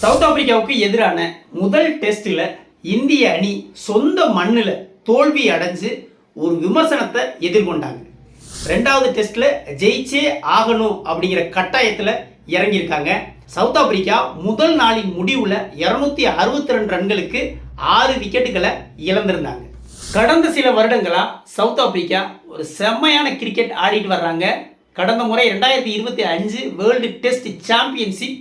South ஆப்பிரிக்காவுக்கு எதிரான முதல் டெஸ்ட்டில் இந்திய அணி சொந்த மண்ணில் தோல்வி அடைஞ்சு ஒரு விமர்சனத்தை எதிர்கொண்டாங்க. ரெண்டாவது டெஸ்ட்டில் ஜெயிச்சே ஆகணும் அப்படிங்கிற கட்டாயத்தில் இறங்கியிருக்காங்க. சவுத் ஆப்பிரிக்கா முதல் நாளின் முடிவில் இரநூத்தி அறுபத்தி ரெண்டு ரன்களுக்கு ஆறு விக்கெட்டுகளை இழந்திருந்தாங்க. கடந்த சில வருடங்களா சவுத் ஆப்பிரிக்கா ஒரு செம்மையான கிரிக்கெட் ஆடிட்டு வர்றாங்க. கடந்த முறை ரெண்டாயிரத்தி இருபத்தி அஞ்சு வேர்ல்டு டெஸ்ட் சாம்பியன்ஷிப்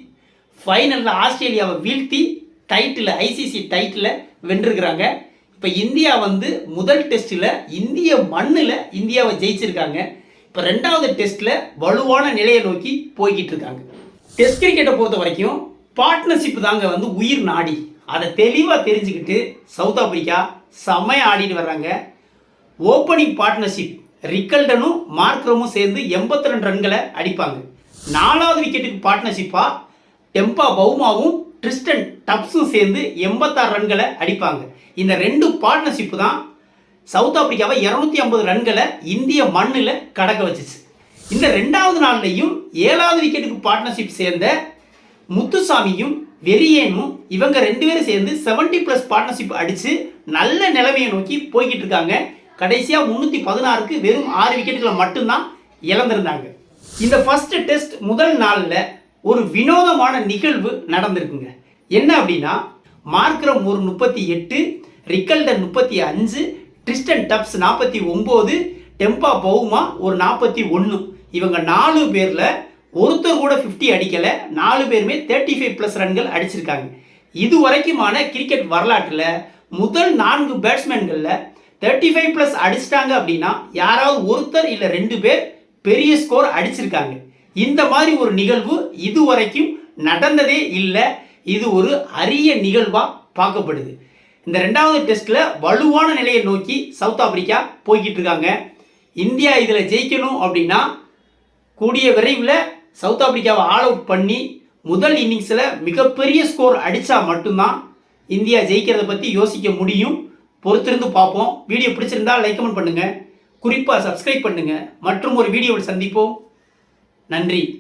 ஃபைனலில் ஆஸ்திரேலியாவை வீழ்த்தி டைட்டில் ஐசிசி டைட்டில் வென்றிருக்கிறாங்க. இப்போ இந்தியா வந்து முதல் டெஸ்ட்டில் இந்திய மண்ணில் இந்தியாவை ஜெயிச்சிருக்காங்க. இப்போ ரெண்டாவது டெஸ்ட்டில் வலுவான நிலையை நோக்கி போய்கிட்டு இருக்காங்க டெஸ்ட் கிரிக்கெட்டை பொறுத்த வரைக்கும் பார்ட்னர்ஷிப் தாங்க வந்து உயிர் நாடி. அதை தெளிவாக தெரிஞ்சுக்கிட்டு சவுத் ஆப்பிரிக்கா செம்மையாக ஆடிட்டு வர்றாங்க. ஓப்பனிங் பார்ட்னர்ஷிப் ரிக்கல்டனும் மார்க்ரமும் சேர்ந்து எண்பத்தி ரெண்டு ரன்களை அடிப்பாங்க. நாலாவது விக்கெட்டுக்கு பார்ட்னர்ஷிப்பாக டெம்பா பவுமாவும் ட்ரிஸ்டன் டப்ஸும் சேர்ந்து எண்பத்தாறு ரன்களை அடிப்பாங்க. இந்த ரெண்டு பார்ட்னர்ஷிப்பு தான் சவுத் ஆப்பிரிக்காவை இரநூத்தி ஐம்பது ரன்களை இந்திய மண்ணில் கடக்க வச்சுச்சு. இந்த ரெண்டாவது நாள்லையும் ஏழாவது விக்கெட்டுக்கு பார்ட்னர்ஷிப் சேர்ந்த முத்துசாமியும் வெறியேனும் இவங்க ரெண்டு பேரும் சேர்ந்து 70 ப்ளஸ் பார்ட்னர்ஷிப் அடித்து நல்ல நிலைமையை நோக்கி போய்கிட்டு இருக்காங்க. கடைசியாக முந்நூற்றி பதினாறுக்கு வெறும் ஆறு விக்கெட்டுகளை மட்டும்தான் இழந்திருந்தாங்க. இந்த ஃபஸ்ட்டு டெஸ்ட் முதல் நாளில் ஒரு வினோதமான நிகழ்வு நடந்திருக்குங்க. என்ன அப்படின்னா மார்க்ரம் ஒரு முப்பத்தி எட்டு ரிக்கல்டன் முப்பத்தி அஞ்சு ட்ரிஸ்டன் டப்ஸ் நாற்பத்தி ஒம்பது டெம்பா பவுமா ஒரு நாற்பத்தி ஒன்று. இவங்க நாலு பேரில் ஒருத்தர் கூட 50 அடிக்கலை நாலு பேருமே தேர்ட்டி ஃபைவ் ப்ளஸ் ரன்கள் அடிச்சிருக்காங்க. இது வரைக்குமான கிரிக்கெட் வரலாற்றில் முதல் நான்கு பேட்ஸ்மேன்களில் தேர்ட்டி ஃபைவ் ப்ளஸ் அடிச்சிட்டாங்க அப்படின்னா யாராவது ஒருத்தர் இல்லை ரெண்டு பேர் பெரிய ஸ்கோர் அடிச்சிருக்காங்க. இந்த மாதிரி ஒரு நிகழ்வு இதுவரைக்கும் நடந்ததே இல்லை. இது ஒரு அரிய நிகழ்வாக பார்க்கப்படுது. இந்த ரெண்டாவது டெஸ்ட்டில் வலுவான நிலையை நோக்கி சவுத் ஆப்பிரிக்கா போய்கிட்டு இருக்காங்க இந்தியா இதில் ஜெயிக்கணும் அப்படின்னா கூடிய விரைவில் சவுத் ஆப்பிரிக்காவை ஆல் அவுட் பண்ணி முதல் இன்னிங்ஸில் மிகப்பெரிய ஸ்கோர் அடித்தா மட்டும்தான் இந்தியா ஜெயிக்கிறத பற்றி யோசிக்க முடியும். பொறுத்திருந்து பார்ப்போம். வீடியோ பிடிச்சிருந்தா லைக் கமெண்ட் பண்ணுங்கள் குறிப்பாக சப்ஸ்கிரைப் பண்ணுங்கள் மற்றும் ஒரு வீடியோவில் சந்திப்போம். நன்றி.